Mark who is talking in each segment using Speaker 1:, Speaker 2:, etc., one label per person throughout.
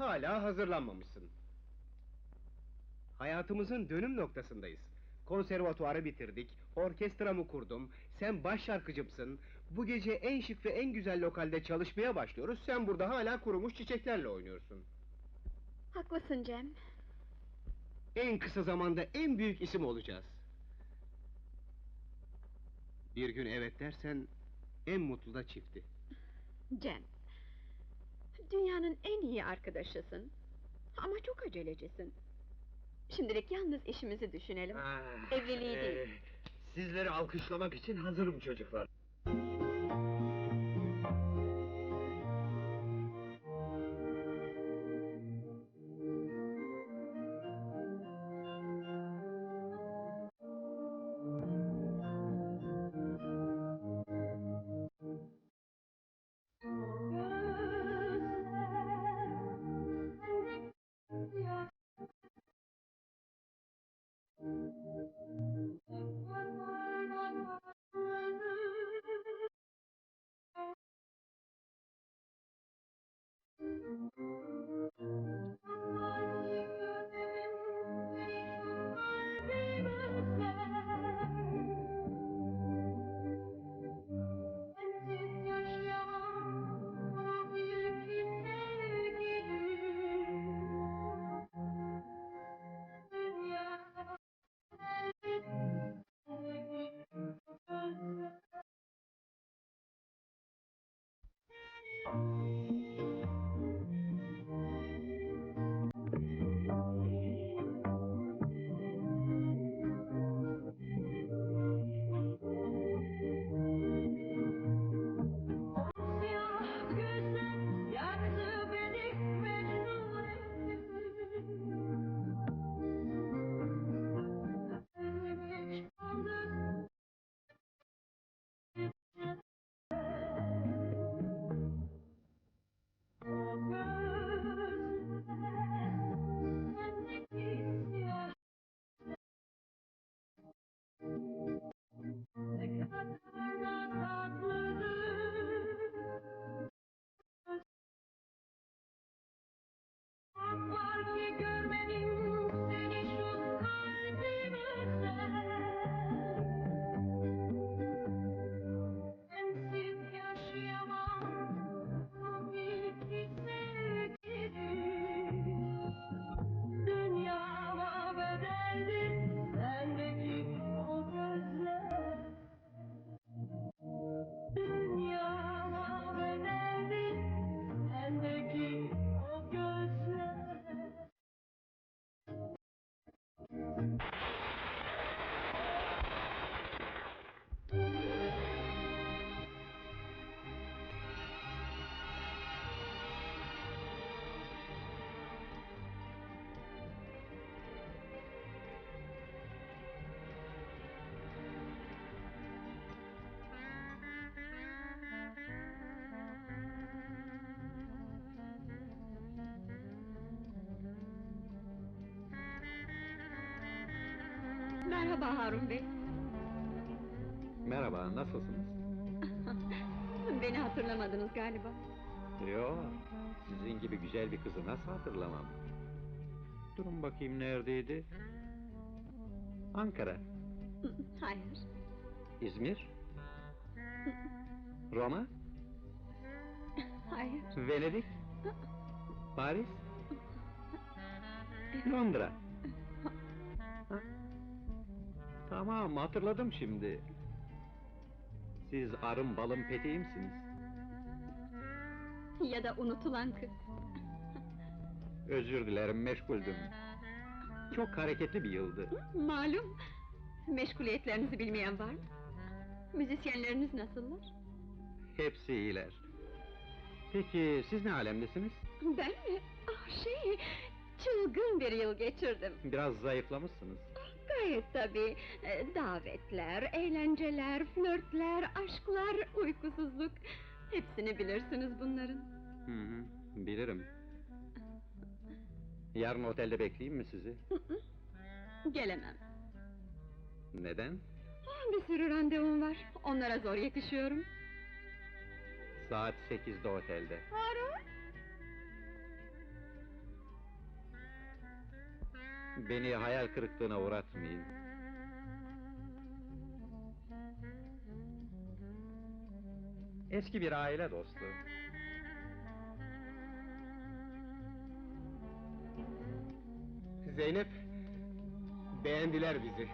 Speaker 1: Hala hazırlanmamışsın. Hayatımızın dönüm noktasındayız. Konservatuarı bitirdik, orkestramı kurdum, sen baş şarkıcımsın. Bu gece en şık ve en güzel lokalde çalışmaya başlıyoruz, sen burada hala kurumuş çiçeklerle oynuyorsun.
Speaker 2: Haklısın Cem.
Speaker 1: En kısa zamanda en büyük isim olacağız. Bir gün evet dersen, en mutlu da çifti.
Speaker 2: Cem. Dünyanın en iyi arkadaşısın. Ama çok acelecisin. Şimdilik yalnız işimizi düşünelim. Evliliği değil.
Speaker 1: Sizleri alkışlamak için hazırım çocuklar.
Speaker 2: Merhaba Harun Bey.
Speaker 3: Merhaba, nasılsınız?
Speaker 2: Beni hatırlamadınız galiba.
Speaker 3: Yo, sizin gibi güzel bir kızı nasıl hatırlamam? Durun bakayım neredeydi? Ankara,
Speaker 2: Hayır.
Speaker 3: İzmir, Roma,
Speaker 2: Hayır.
Speaker 3: Venedik, Paris, Londra. Ha? Tamam, hatırladım şimdi. Siz arım balım peteğimsiniz.
Speaker 2: Ya da unutulan kız.
Speaker 3: Özür dilerim, meşguldüm. Çok hareketli bir yıldı.
Speaker 2: Malum. Meşguliyetlerinizi bilmeyen var mı? Müzisyenleriniz nasıllar?
Speaker 3: Hepsi iyiler. Peki siz ne alemdesiniz?
Speaker 2: Ben mi? Ah şey, çılgın bir yıl geçirdim.
Speaker 3: Biraz zayıflamışsınız.
Speaker 2: Gayet tabii. Ee, Davetler, eğlenceler, flörtler, aşklar, uykusuzluk... Hepsini bilirsiniz bunların.
Speaker 3: Hı hı, bilirim. Yarın otelde bekleyeyim mi sizi?
Speaker 2: Gelemem.
Speaker 3: Neden?
Speaker 2: Bir sürü randevum var. Onlara zor yetişiyorum.
Speaker 3: Saat sekizde otelde.
Speaker 2: Harun!
Speaker 3: Beni hayal kırıklığına uğratmayın. Eski bir aile dostu.
Speaker 1: Zeynep, beğendiler bizi.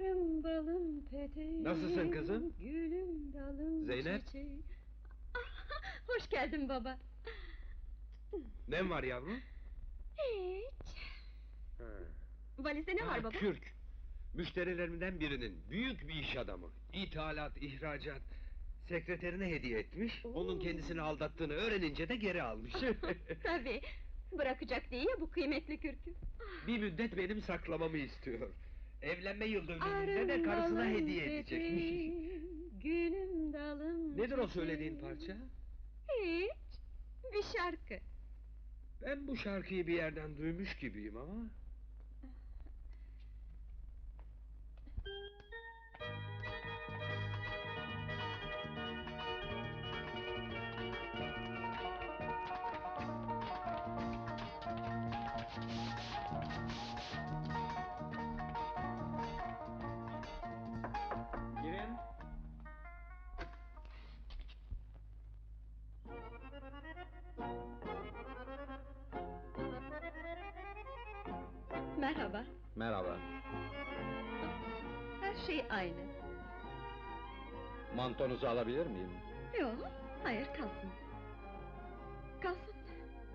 Speaker 2: Arım balım peteğim.
Speaker 1: Nasılsın kızım?
Speaker 2: Gülüm dalım
Speaker 1: Zeynep?
Speaker 2: çiçeğim. Ah, Hoş geldin baba.
Speaker 1: Ne var yavrum?
Speaker 2: Hiç. Valizde ne var baba?
Speaker 4: Kürk. Müşterilerimden birinin büyük bir iş adamı. İthalat, ihracat. Sekreterine hediye etmiş.
Speaker 2: Oo.
Speaker 4: Onun kendisini aldattığını öğrenince de geri almış.
Speaker 2: Tabii. Bırakacak değil ya bu kıymetli kürkü.
Speaker 4: bir müddet benim saklamamı istiyor. Evlenme yıl dönümünde de karısına hediye edecekmiş.
Speaker 2: peteğim, Gülüm dalım
Speaker 4: Nedir o söylediğin parça?
Speaker 2: Hiç. Bir şarkı.
Speaker 4: Ben bu şarkıyı bir yerden duymuş gibiyim ama...
Speaker 2: Merhaba.
Speaker 3: Merhaba.
Speaker 2: Her şey aynı.
Speaker 3: Mantonuzu alabilir miyim?
Speaker 2: Yok, hayır kalsın. Kalsın.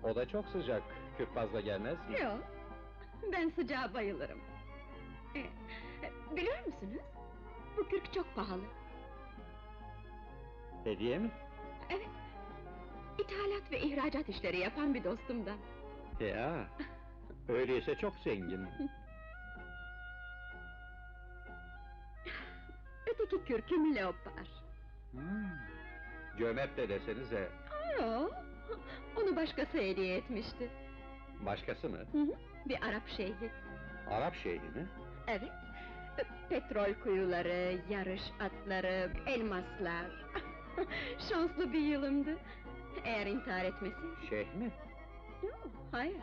Speaker 3: O da çok sıcak. Kürk fazla gelmez mi?
Speaker 2: Yok, ben sıcağa bayılırım. Ee, biliyor musunuz? Bu kürk çok pahalı.
Speaker 3: Hediye mi?
Speaker 2: Evet. İthalat ve ihracat işleri yapan bir dostumdan.
Speaker 3: Ya. Öyleyse çok zengin.
Speaker 2: Öteki kürküm leopar.
Speaker 3: Hmm. Cömert de desenize.
Speaker 2: Yok, onu başkası hediye etmişti.
Speaker 3: Başkası mı?
Speaker 2: Hı hı, bir Arap şeyhi.
Speaker 3: Arap şeyhi mi?
Speaker 2: Evet. Petrol kuyuları, yarış atları, elmaslar. Şanslı bir yılımdı. Eğer intihar etmesi...
Speaker 3: Şeyh mi?
Speaker 2: Yok, hayır.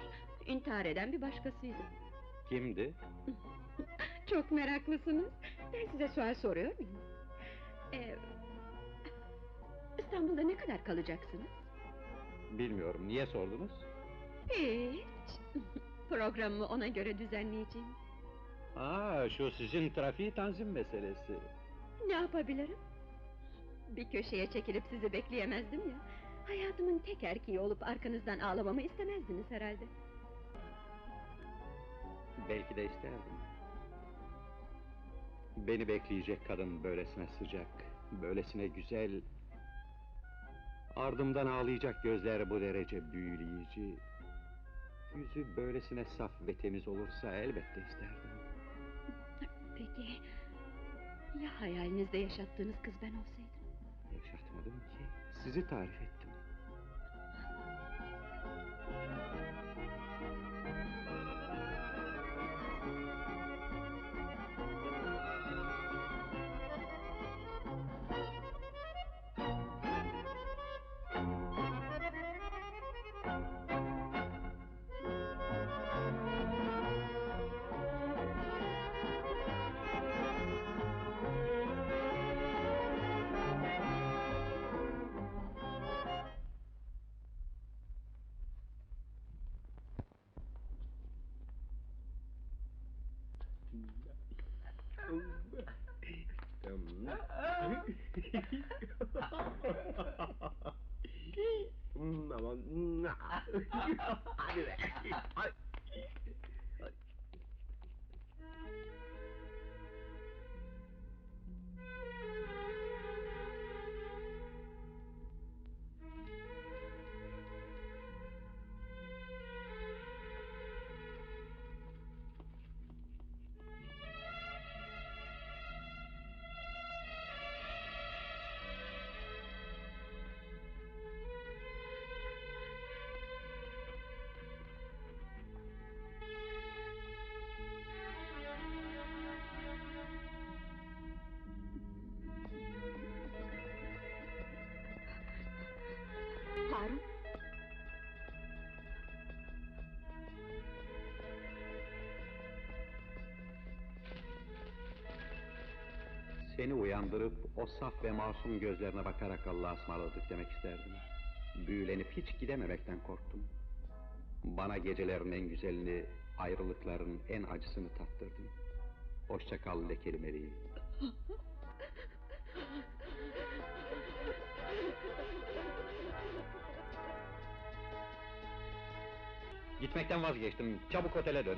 Speaker 2: İntihar eden bir başkasıydı.
Speaker 3: Kimdi?
Speaker 2: Çok meraklısınız. Ben size sual soruyor muyum? Ee, İstanbul'da ne kadar kalacaksınız?
Speaker 3: Bilmiyorum. Niye sordunuz?
Speaker 2: Hiç. Programımı ona göre düzenleyeceğim.
Speaker 3: Aa, şu sizin trafiği tanzim meselesi.
Speaker 2: Ne yapabilirim? Bir köşeye çekilip sizi bekleyemezdim ya. Hayatımın tek erkeği olup arkanızdan ağlamamı istemezdiniz herhalde.
Speaker 3: Belki de isterdim. Beni bekleyecek kadın böylesine sıcak, böylesine güzel... Ardımdan ağlayacak gözler bu derece büyüleyici... Yüzü böylesine saf ve temiz olursa elbette isterdim.
Speaker 2: Peki... Ya hayalinizde yaşattığınız kız ben olsaydım?
Speaker 3: Yaşatmadım ki, sizi tarif ettim.
Speaker 1: うん、まあ、うん、あ、あるね。はい。
Speaker 3: Seni uyandırıp o saf ve masum gözlerine bakarak Allah'a ısmarladık demek isterdim. Büyülenip hiç gidememekten korktum. Bana gecelerin en güzelini, ayrılıkların en acısını tattırdın. Hoşça kal lekeli meleğim. Gitmekten vazgeçtim. Çabuk otele dön.